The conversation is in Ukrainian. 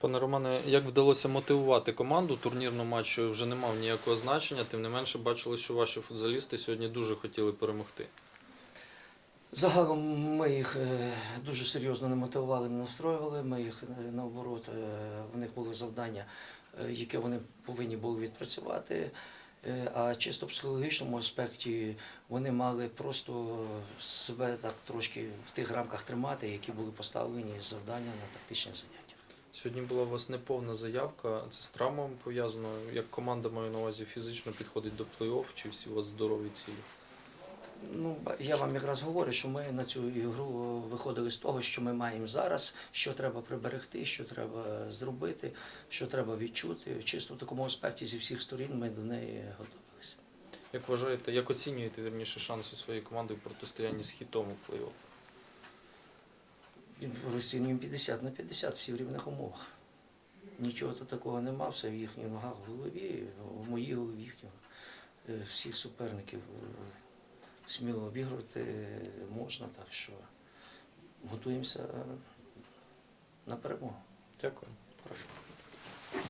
Пане Романе, як вдалося мотивувати команду? Турнірний матч вже не мав ніякого значення, тим не менше бачили, що ваші футзалісти сьогодні дуже хотіли перемогти. Загалом ми їх е, дуже серйозно не мотивували, не настроювали. Ми їх е, наоборот, е, в них було завдання, яке вони повинні були відпрацювати. Е, А чисто в психологічному аспекті вони мали просто себе так трошки в тих рамках тримати, які були поставлені завдання на тактичних заняттях. Сьогодні була у вас неповна заявка. Це з травмами пов'язано. Як команда маю на увазі фізично підходить до плей-офф, чи всі у вас здорові цілі? Ну, я вам якраз говорю, що ми на цю ігру виходили з того, що ми маємо зараз, що треба приберегти, що треба зробити, що треба відчути. Чисто в такому аспекті зі всіх сторін ми до неї готувалися. Як вважаєте, як оцінюєте вірніше шанси своєї команди в протистоянні з хітом у плей-офф? Розцінюємо 50 на 50 всі в рівних умовах. Нічого тут такого нема, все в їхніх ногах в голові, в моїй голові, в їхнього. Е, Всіх суперників е, сміло обігрувати можна, так що готуємося на перемогу. Дякую. Прошу.